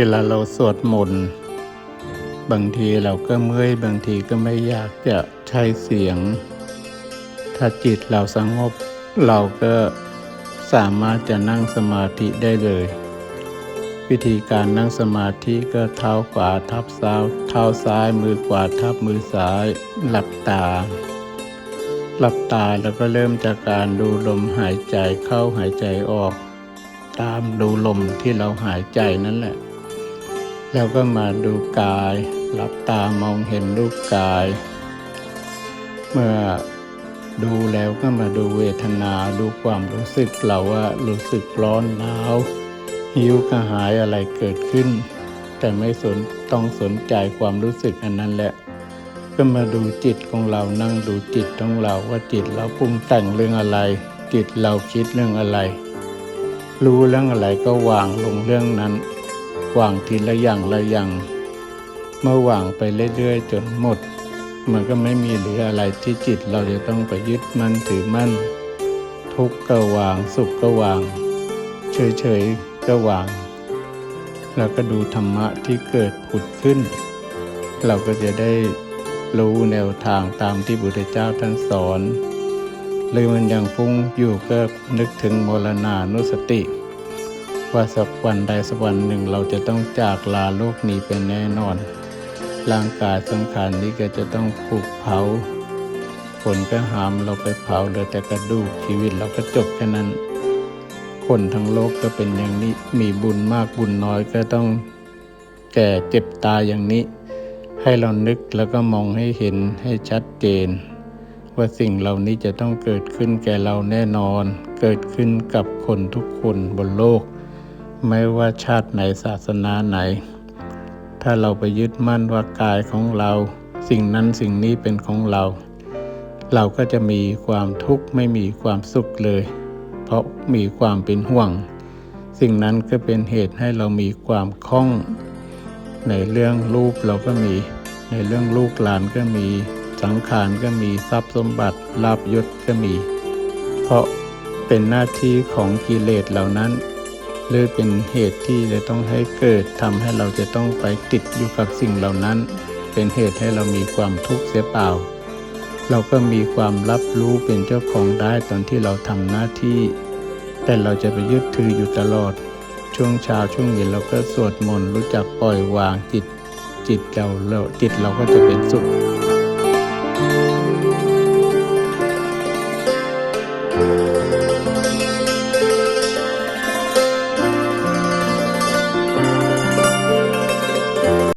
เวลาเราสวดมนต์บางทีเราก็เมื่อยบางทีก็ไม่อยากจะใช้เสียง ถ้าจิตเราสงบเราก็สามารถจะนั่งสมาธิได้เลย วิธีการนั่งสมาธิก็เท้าขวาทับซ้ายเท้าซ้ายมือขวาทับมือซ้าย หลับตา หลับตาแล้วก็เริ่มจากการดูลมหายใจเข้าหายใจออก ตามดูลมที่เราหายใจนั่นแหละ แล้วก็มาดูกายหลับตามองเห็นรูปกาย เมื่อดูแล้วก็มาดูเวทนาดูความรู้สึกเราว่ารู้สึกร้อนหนาวหิวกระหายอะไรเกิดขึ้น แต่ไม่สนต้องสนใจความรู้สึกอันนั้นแหละ ก็มาดูจิตของเรานั่งดูจิตของเราว่าจิตเราปรุงแต่งเรื่องอะไร จิตเราคิดเรื่องอะไร รู้เรื่องอะไรก็วางลงเรื่องนั้น วางทีละอย่างละอย่าง เมื่อวางไปเรื่อยๆจนหมด มันก็ไม่มีเหลืออะไรที่จิตเราจะต้องไปยึดมั่นถือมั่น ทุกข์ก็วางสุขก็วาง เฉยๆก็วาง แล้วก็ดูธรรมะที่เกิดผุดขึ้น เราก็จะได้รู้แนวทางตามที่บุตรเจ้าท่านสอนหรือมันยังฟุ้งอยู่ก็นึกถึงมรณานุสติ ว่าสักวันใดสักวันหนึ่งเราจะต้องจากลาโลกนี้เป็นแน่นอน ร่างกายสังขารนี้ก็จะต้องถูกเผาฝนก็หามเราไปเผาเหลือแต่กระดูกชีวิตเราก็จบแค่นั้น คนทั้งโลกก็เป็นอย่างนี้มีบุญมากบุญน้อยก็ต้องแก่เจ็บตายอย่างนี้ ให้เรานึกแล้วก็มองให้เห็นให้ชัดเจน ว่าสิ่งเหล่านี้จะต้องเกิดขึ้นแก่เราแน่นอน เกิดขึ้นกับคนทุกคนบนโลก ไม่ว่าชาติไหนศาสนาไหน ถ้าเราไปยึดมั่นว่ากายของเรา สิ่งนั้นสิ่งนี้เป็นของเรา เราก็จะมีความทุกข์ไม่มีความสุขเลย เพราะมีความเป็นห่วง สิ่งนั้นก็เป็นเหตุให้เรามีความคล่อง ในเรื่องรูปเราก็มี ในเรื่องลูกหลานก็มี สังขารก็มีทรัพย์สมบัติลาบยศก็มี เพราะเป็นหน้าที่ของกิเลสเหล่านั้น หรือเป็นเหตุที่จะต้องให้เกิดทำให้เราจะต้องไปติดอยู่กับสิ่งเหล่านั้น เป็นเหตุให้เรามีความทุกข์เสียเปล่า เราก็มีความรับรู้เป็นเจ้าของได้ตอนที่เราทำหน้าที่ แต่เราจะไปยึดถืออยู่ตลอด ช่วงเช้าช่วงเย็นเราก็สวดมนต์รู้จักปล่อยวางจิต จิตเราเราจิตเราก็จะเป็นสุข